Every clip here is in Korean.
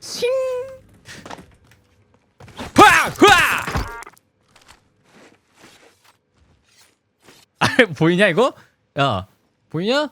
싱. 화! 화! 아, 보이냐 이거? 야, 보이냐?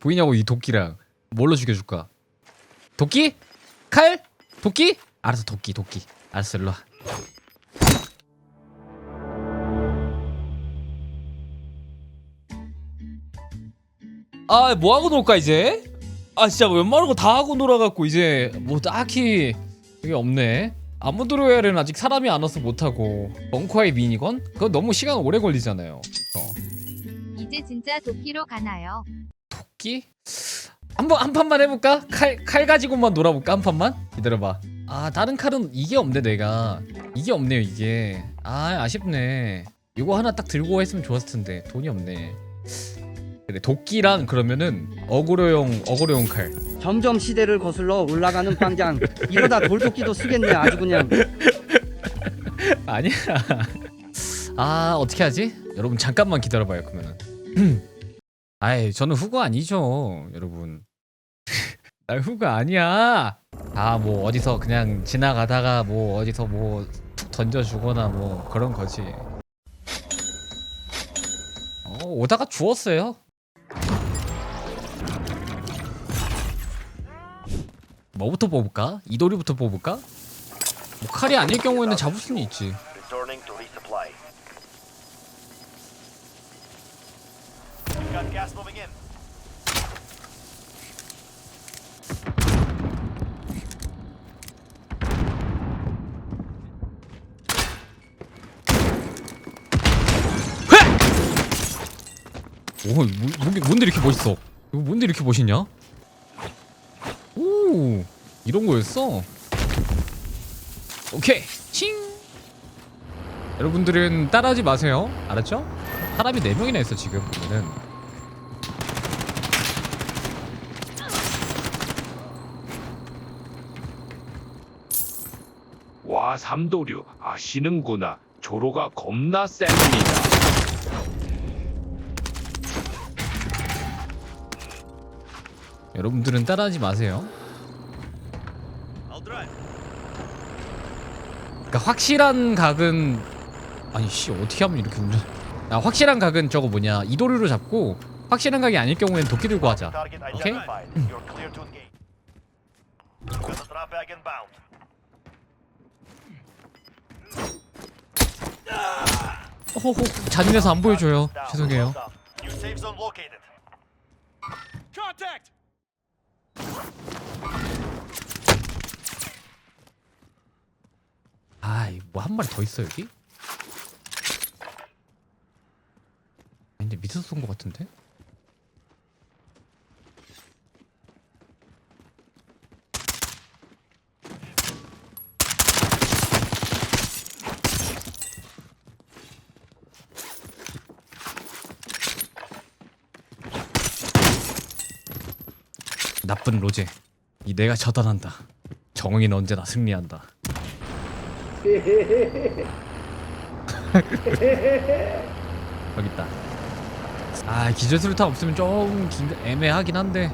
보이냐고 이 도끼랑 뭘로 죽여줄까? 도끼? 칼? 도끼? 알았어 도끼 도끼 알았어 일로와 아 뭐하고 놀까 이제? 아 진짜 웬만한 거 다 하고 놀아갖고 이제 뭐 딱히 이게 없네 아무드로엘은 아직 사람이 안 와서 못하고 벙커의 미니건? 그거 너무 시간 오래 걸리잖아요 어. 이제 진짜 도끼로 가나요? 토끼? 한번 한 판만 해볼까? 칼, 칼 가지고만 놀아볼까 한 판만? 기다려봐 아 다른 칼은 이게 없네 내가 이게 없네요 이게 아 아쉽네 이거 하나 딱 들고 했으면 좋았을 텐데 돈이 없네 그래 도끼랑 그러면은 어그로용 어그로용 칼. 점점 시대를 거슬러 올라가는 빵장. 이러다 돌도끼도 쓰겠네 아주 그냥. 아니야. 아 어떻게 하지? 여러분 잠깐만 기다려봐요 그러면은. 아이 저는 후보 아니죠 여러분. 나 후보 아니야. 아 뭐 어디서 그냥 지나가다가 뭐 어디서 뭐 툭 던져주거나 뭐 그런 거지. 어 오다가 주웠어요 뭐부터 뽑을까? 이도리부터 뽑을까? 뭐 칼이 아닐 경우에는 잡을 수는 있지. 오, 뭐, 뭔데, 뭔데 이렇게 멋있어? 뭔데 이렇게 멋있냐? 오, 이런 거였어? 오케이, 칭! 여러분들은 따라하지 마세요. 알았죠? 사람이 4명이나 있어, 지금. 보면은. 와 삼도류 아시는구나 조로가 겁나 셉니다 여러분들은 따라하지 마세요. I'll drive. 그러니까 확실한 각은 아니 씨 어떻게 하면 이렇게 운전 아 확실한 각은 저거 뭐냐. 이도류로 잡고 확실한 각이 아닐 경우에는 도끼 들고 하자. bag inbound. 호호 잔인해서 안 보여줘요. 죄송해요 Well done. New safe zone located. Contact. 아이 뭐 한 마리 더 있어 여기? 아니, 근데 밑에서 쏜 거 같은데? 나쁜 로제 이 내가 처단한다 정의는 언제나 승리한다 여기 있다. 아 기절 수류탄 없으면 좀 긴, 애매하긴 한데.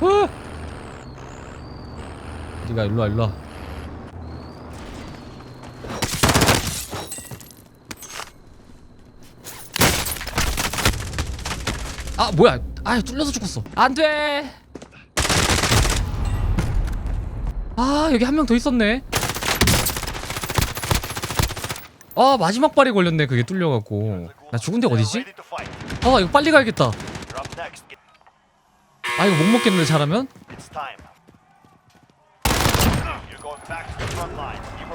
어! 어디가 일로 와 일로 와. 아 뭐야? 아 뚫려서 죽었어. 안 돼. 아 여기 한 명 더 있었네 아 마지막 발이 걸렸네 그게 뚫려갖고 나 죽은 데 어디지? 아 이거 빨리 가야겠다. 아 이거 못 먹겠는데 잘하면?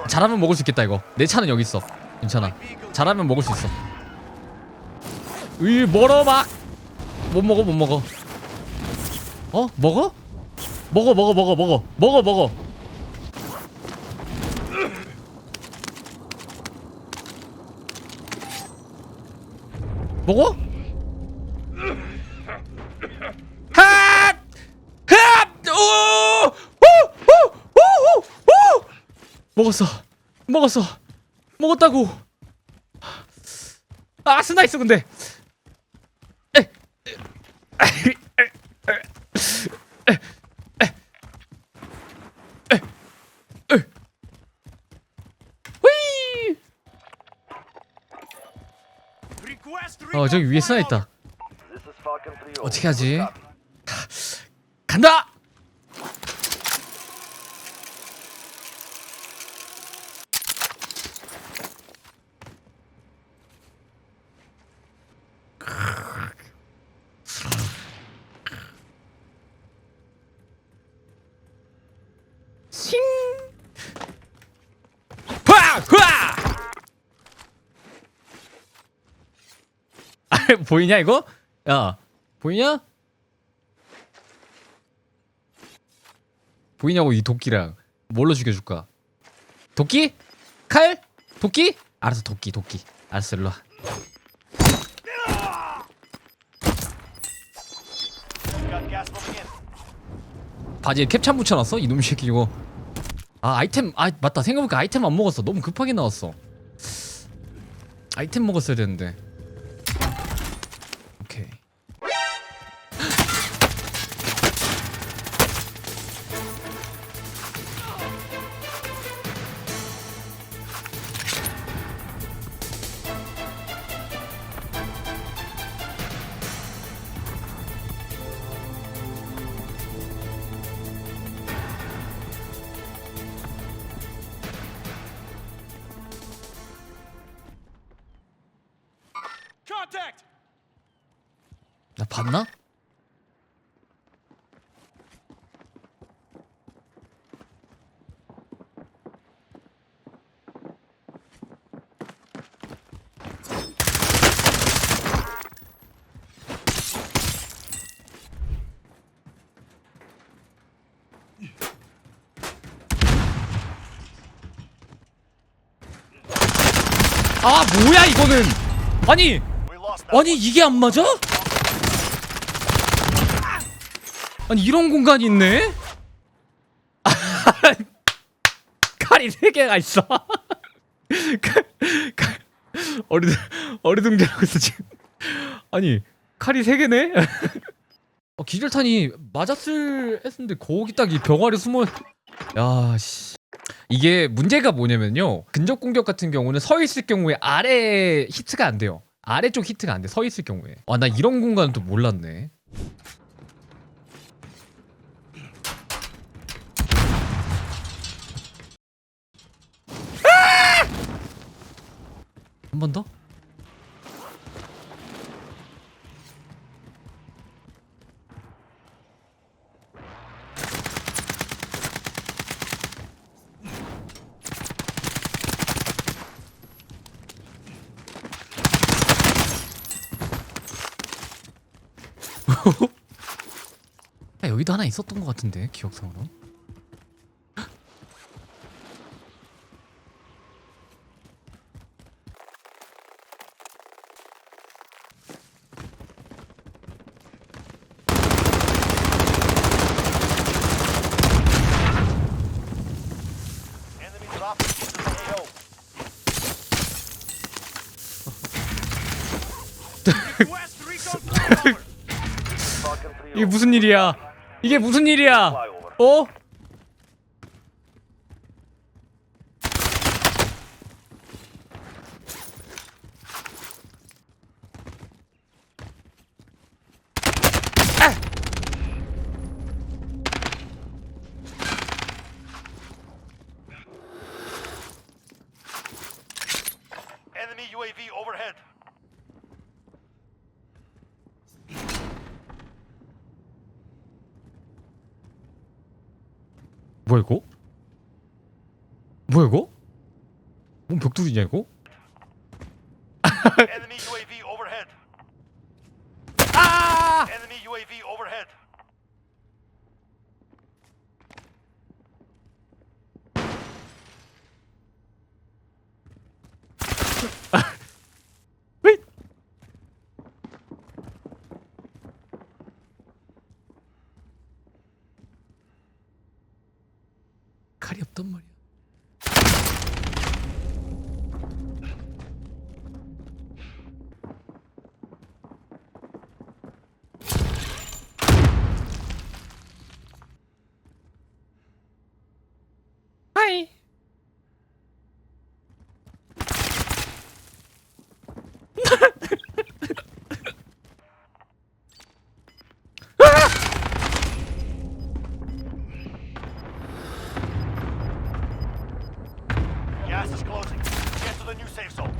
잘하면 먹을 수 있겠다 이거 내 차는 여기 있어 괜찮아 잘하면 먹을 수 있어 으이 멀어 막 못 먹어 못 먹어 어? 먹어? 먹어 먹어 먹어 먹어 먹어 먹어 오! 먹었어. 먹었어. 먹었다고. 아 스나 있어 근데. 어 저기 위에 스나 있다. 3 어떻게 하지? 간다. 싱. 화! 화! 아, 보이냐 이거? 야, 보이냐? 보이냐고 이 도끼랑 뭘로 죽여줄까? 도끼? 칼? 도끼? 알았어 도끼 도끼 알았어 일로와. 바지에 캡찬 붙여놨어? 이놈 새끼 이거 아 아이템 아 맞다 생각해보니까 아이템 안 먹었어 너무 급하게 나왔어 아이템 먹었어야 되는데 나 봤나? 아 뭐야 이거는 아니. 아니 이게 안 맞아? 아니 이런 공간이 있네? 칼이 세 개가 있어. 칼, 칼, 어리둥 어리둥절하고 있어 지금. 아니 칼이 세 개네? 어, 기절탄이 맞았을 했는데 거기 딱이 병아리 숨어. 야 씨. 이게 문제가 뭐냐면요. 근접 공격 같은 경우는 서 있을 경우에 아래 히트가 안 돼요. 아래쪽 히트가 안 돼. 서 있을 경우에. 아, 나 이런 공간은 또 몰랐네. 한 번 더? 야, 여기도 하나 있었던 것 같은데 기억상으로. 이게 무슨 일이야? 이게 무슨 일이야? 어? 뭐야 이거? 뭐야 이거? 뭔 벽돌이냐 이거? Enemy UAV overhead. 아! Enemy UAV overhead. 왜? 칼이 없단 말이야. Gas is closing. Get to the new safe zone.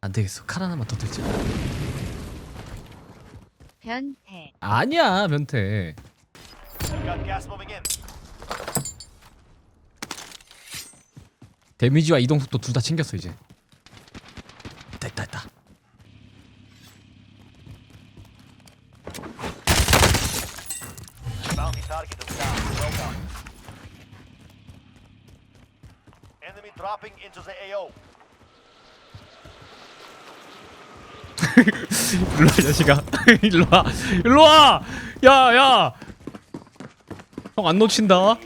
안 되겠어. 칼 하나만 더 들자. 변태. 아니야, 변태. Got gas moving in. 데미지와 이동 속도 둘 다 챙겼어 이제. 자식아. 일로 와. 일로 와. 야, 야. 형 안 놓친다.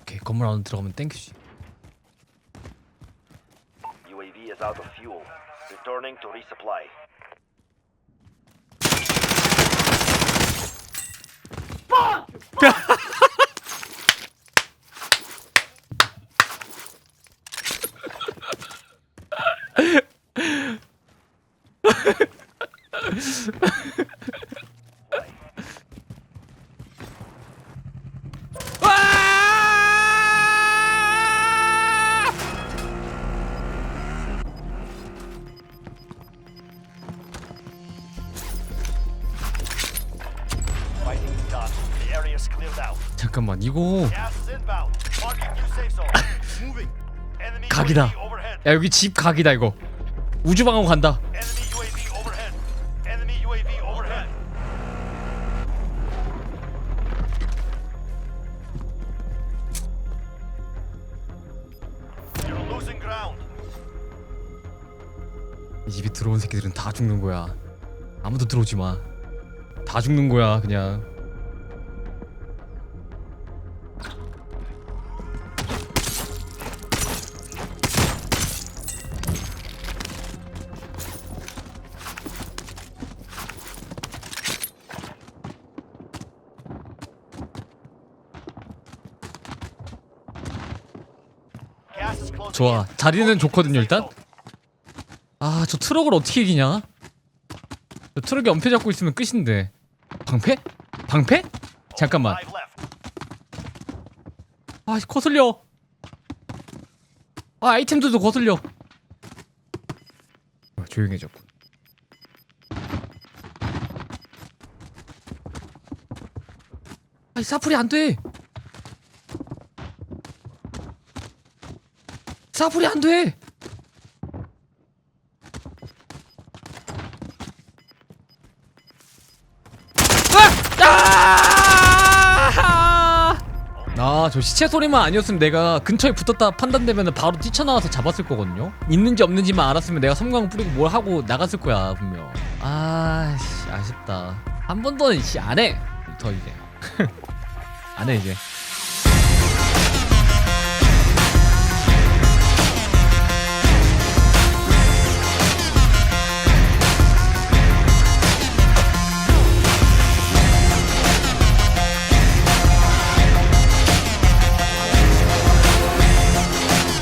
오케이, 건물 안으로 들어가면 땡큐지. Is out of fuel. Returning to resupply. Fighting 잠깐만, 이거 각이다. 야, 여기 집 각이다 이거. 우주방으로 간다. 이 집에 들어온 새끼들은 다 죽는 거야. 아무도 들어오지 마. 다 죽는 거야, 그냥. 좋아. 자리는 좋거든요, 일단. 아, 저 트럭을 어떻게 이기냐? 저 트럭이 엄폐 잡고 있으면 끝인데. 방패? 방패? 잠깐만. 아, 거슬려. 아, 아이템들도 거슬려. 어, 조용해졌군. 아이, 사풀이 안 돼. 사풀이 안 돼. 아! 아, 저 시체 소리만 아니었으면 내가 근처에 붙었다 판단되면 바로 뛰쳐나와서 잡았을 거거든요. 있는지 없는지만 알았으면 내가 섬광 뿌리고 뭘 하고 나갔을 거야 분명. 아, 씨, 아쉽다. 한 번 더는 씨, 안 해. 더 이제. 안 해 이제.